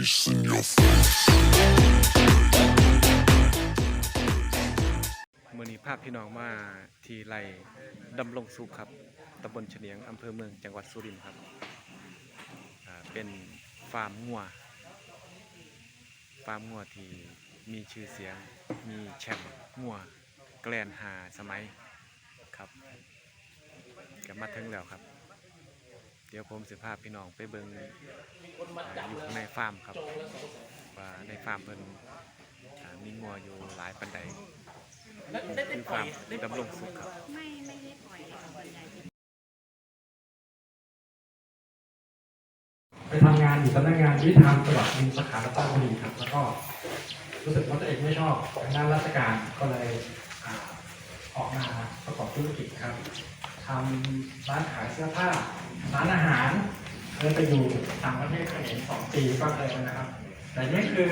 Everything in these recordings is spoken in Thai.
face in your face. มื่อนี้ภาพพี่น้องมาที่ไรดำรงสุขครับตำบลเฉลียงอำเภอเมืองจังหวัดสุรินทร์ครับอ่าเป็นฟาร์มงัวฟาร์มงัวที่มีชื่อเสียงมีแชมป์งัวแกลนหาสมัยครับก็มาถึงแล้วครับ เดี๋ยวผมสิพาพี่น้องไปเบิงอยู่ข้างในฟาร์มครับ ว่าในฟาร์มเพิ่นมีงัวอยู่หลายปันใดเป็นฟาร์มดำรงสุขครับไม่ไม่ได้ปล่อยส่วนใหญ่ไปทำงานอยู่สำนักงานยุติธรรมจังหวัดมีสาขาราชบุรีครับ แล้วก็รู้สึกว่าตัวเองไม่ชอบทางด้านราชการก็เลยออกมาประกอบธุรกิจครับ ทำร้านขายเสื้อผ้า ร้านอาหารเคยไปอยู่ต่างประเทศเขมรสองปีก็เคยนะครับ แต่นี่คือ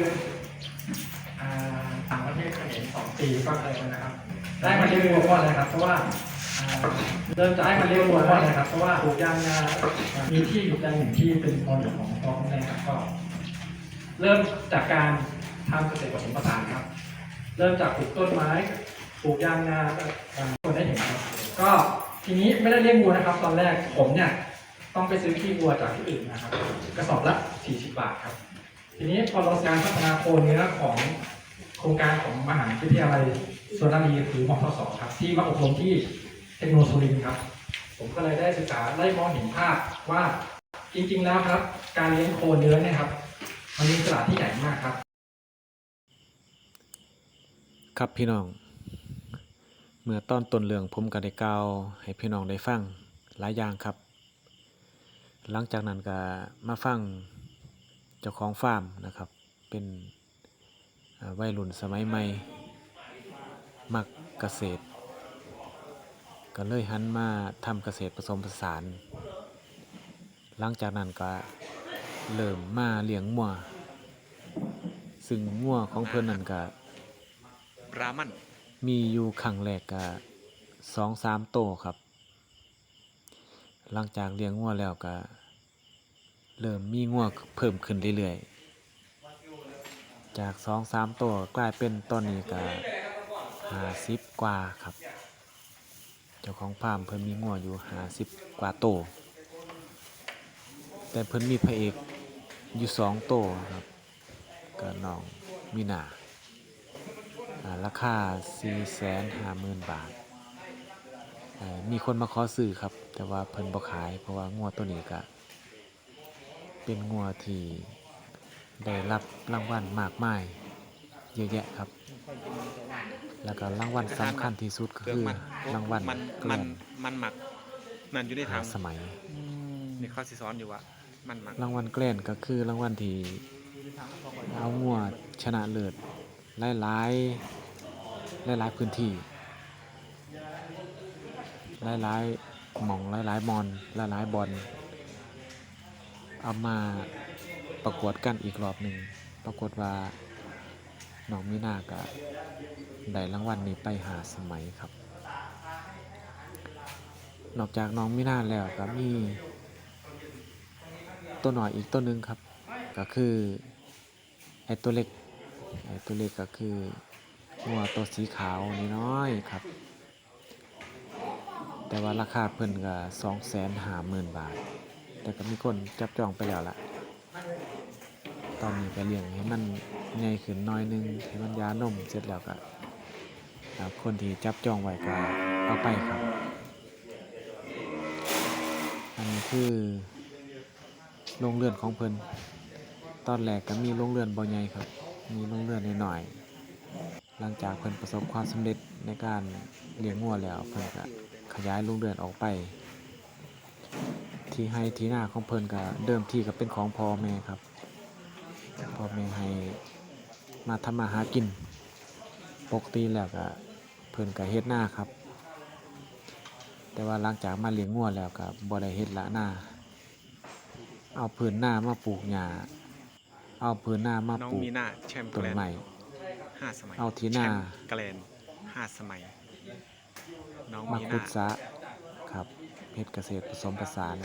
ต่างประเทศเขมรสองปีก็เคยนะครับ ได้มาเลี้ยงวัวเพราะอะครับ เพราะว่าเริ่มจะให้มาเลี้ยงวัวเพราะอะไรครับ เพราะว่าปลูกยางนามีที่อยู่แปลงหนึ่งที่เป็นมรดของพ่อของแม่ครับก็ เริ่มจากการทำเกษตรผสมผสานครับ เริ่มจากปลูกต้นไม้ปลูกยางนาก็คนได้เห็นครับก็ ทีนี้ไม่ได้เลี้ยงวัวนะครับ ตอนแรกผมเนี่ยต้องไปซื้อขี้วัวจากที่อื่นนะครับ กระสอบละ 40 บาทครับ ทีนี้พอเราการพัฒนาโคเนื้อของโครงการของมหาวิทยาลัยสวนนารีหรือมทสครับ ที่มาอบรมที่เทคโนโลยีครับ ผมก็เลยได้ศึกษาได้มองเห็นภาพว่าจริงๆแล้วครับ การเลี้ยงโคเนื้อเนี่ยครับ มันมีตลาดที่ใหญ่มากครับ ครับพี่น้อง มื่อตอนต้นเรื่องผมก็ได้กล่าวให้พี่น้องได้ฟังหลายอย่างครับ หลังจากนั้นก็มาฟังเจ้าของฟาร์มนะครับ เป็นวัยรุ่นสมัยใหม่ มักเกษตร ก็เลยหันมาทำเกษตรผสมผสาน หลังจากนั้นก็เริ่มมาเลี้ยงงัวซึ่งงัวของเพิ่นนั่นก็รามัน มีอยู่ครั้งแรกก็สองสามโตวครับ หลังจากเลี้ยงงัวแล้วก็เริ่มมีงัวเพิ่มขึ้นเรื่อยๆ จากสองสามตัวกลายเป็นตอนนี้ก็ห้าสิบกว่าครับ เจ้าของฟาร์มเพิ่นมีงัวอยู่ห้าสิบกว่าโตวแต่เพิ่นมีพระเอกอยู่สองโตวครับก็น้องมีนา ราคา 450,000 บาทเอ่อมีคนมาขอซื้อครับ แต่ว่าเพิ่นบ่ขาย เพราะว่างัวตัวนี้ก็เป็นงัวที่ได้รับรางวัลมากมายเยอะแยะครับ แล้วก็รางวัลสำคัญที่สุดก็เปลือกคือมันรางวัลมันแกลมันนมันหมักนั่นอยู่ในถัหางสมัย นี่เขาสิสอนอยู่ว่ามันหมักรางวัลแกลนก็คือรางวัลที่เอางัวชนะเลิศ หลายๆหลายๆพื้นที่หลายๆหม่องหลายๆมอนหลายๆบอลเอามาประกวดกันอีกรอบหนึ่งปรากฏว่าน้องมีนาก็ได้รางวัลนี้ไปหาสมัยครับ นอกจากน้องมีนาแล้วก็มีตัวหน่อยอีกตัวหนึ่งครับ ก็คือไอตัวเล็ก ตัวเล็กก็คือหัวตัวสีขาวน้อยๆครับ แต่ว่าราคาเพิ่นก็สองแสนห้าหมื่นบาท แต่ก็มีคนจับจองไปแล้วล่ะ ตอนนี้ก็เลี้ยงให้มันใหญ่ขึ้นน้อยหนึงให้มันยานมเสร็จแล้วก็คนที่จับจองไว้ก็เอาไปครับ อันนี้คือโรงเรือนของเพิ่นตอนแรกก็มีโรงเรือนบ่ใหญ่ครับ มีโรงเรือนน้อยๆหลังจากเพิ่นประสบความสำเร็จในการเลี้ยงงัวแล้วเพิ่นก็ขยายโรงเรือนออกไป ที่ให้ที่นาของเพิ่นก็เดิมที่ก็เป็นของพ่อแม่ครับพ่อแม่ให้มาทำมาหากิน ปกติแล้วก็เพิ่นก็เฮ็ดหน้าครับ แต่ว่าหลังจากมาเลี้ยงงัวแล้วก็บ่ได้เฮ็ดละหน้า เอาพื้นหน้ามาปลูกหญ้า เอาพื้นหน้ามาน้องปลูกมีหน้าแชมป์แกต้นลนไม้ห้าสมัยเอาที่หน้า แชมป์แกลนห้าสมัย น้องมามีหขุน้าดสระครับเฮ็ดเกษตรผสมผสาน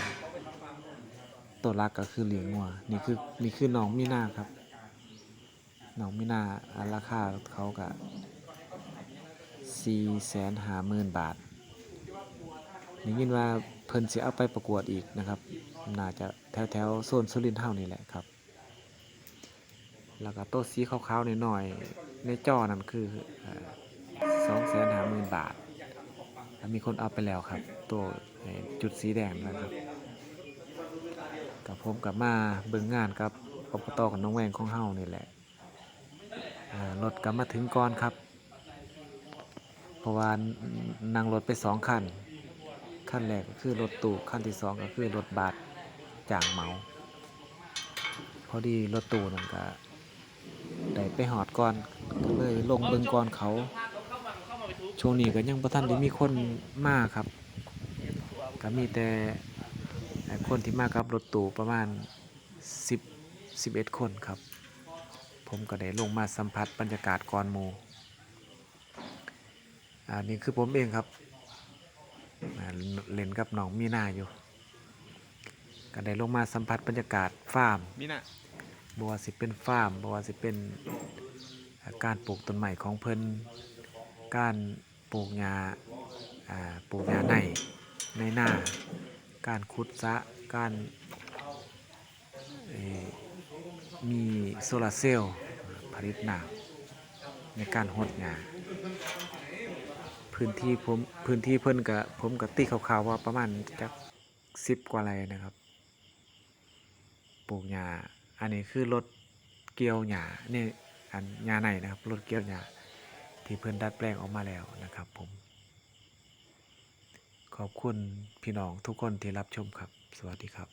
ตัวรักก็คือเลี้ยงงัวนี่คือนี่คือน้องมีนาครับน้องมีนาอ่าราคาเขาก็สี่แสนห้าหมื่นบาทนี่ยินว่าเพิ่นสิเอาไปประกวดอีกนะครับ น่าจะแถวแถวๆโซนสุรินทร์เฮานี่แหละครับ แล้วก็โต๊ะสีขาวๆหน่อยๆในจอนั่นคือสองแสนห้าหมื่นบาท มีคนเอาไปแล้วครับ ตัวจุดสีแดงนะครับ กับผมกับมาเบิ่งงานกับอบตกับน้องแวงของเฮานี่แหละรถกลับมาถึงก่อนครับ เพราะว่านั่งรถไปสองคันคันแรกก็คือรถตู้คันที่สองก็คือรถบัสจ่างเหมา พอดีรถตู้นั่นก็ ได้ไปหอดก่อนก็เลยลงเบิ่งก่อนเขา ช่วงนี้ก็ยังบ่ทันได้มีคนมาครับ ก็มีแต่คนที่มากับรถตู้ประมาณ 10 11 คนครับ ผมก็ได้ลงมาสัมผัสบรรยากาศก่อนหมู่อันนี้คือผมเองครับเล่นกับน้องมีนาอยู่ก็ได้ลงมาสัมผัสบรรยากาศฟาร์มมีน่ะ บ่ว่าสิเป็นฟาร์มบ่ว่าสิเป็นการปลูกต้นไม้ของเพิ่นการปลูกหญ้าปลูกหญ้าในในหน้า การขุดสะการมีโซลาเซลล์ผลิตน้ำในการหดหญ้าพื้นที่ผมพื้นที่เพิ่นก็ผมก็ตีคราวๆว่าประมาณจัก10กว่าไรนะครับ ปลูกหญ้า อันนี้คือรถเกี่ยวหญ้านี่อันหญ้าในนะครับรถเกี่ยวหญ้าที่เพื่อนดัดแปลงออกมาแล้วนะครับผม ขอบคุณพี่น้องทุกคนที่รับชมครับ สวัสดีครับ